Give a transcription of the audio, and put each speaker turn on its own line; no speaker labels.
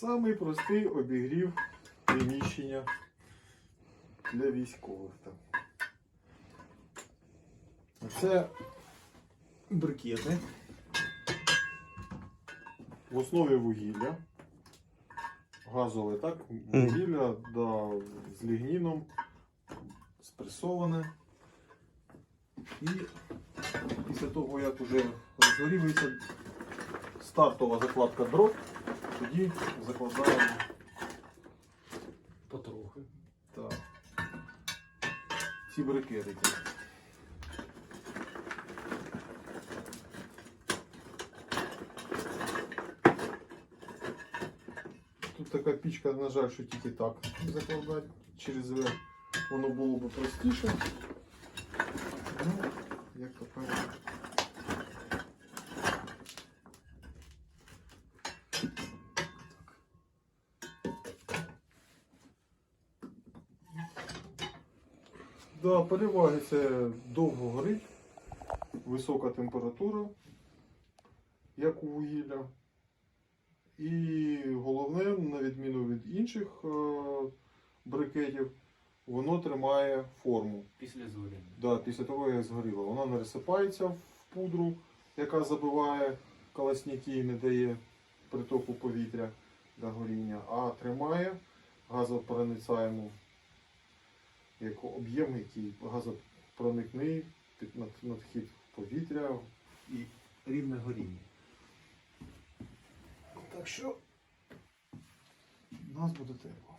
Самий простий обігрів приміщення для військових. Там. Це брикети. В основі вугілля. Газове, так? Вугілля да, з лігніном, спресоване. І після того, як вже розгорівається стартова закладка дрот, тоді закладаємо
Потрохи.
так, ці брикетики. Тут така пічка, на жаль, що тільки так закладати через верх. Воно було б простіше. Ну, як то кажуть. Да, переваги це довго горить, висока температура, як у вугілля. І головне, на відміну від інших е, брикетів, воно тримає форму.
Після зоріння.
Да, після того, як згоріло. Вона не розсипається в пудру, яка забиває колосники і не дає притоку повітря до горіння, а тримає газопроницаєму як об'єм, який газопроникний надхід повітря і рівне горіння. Так що нас буде тепло.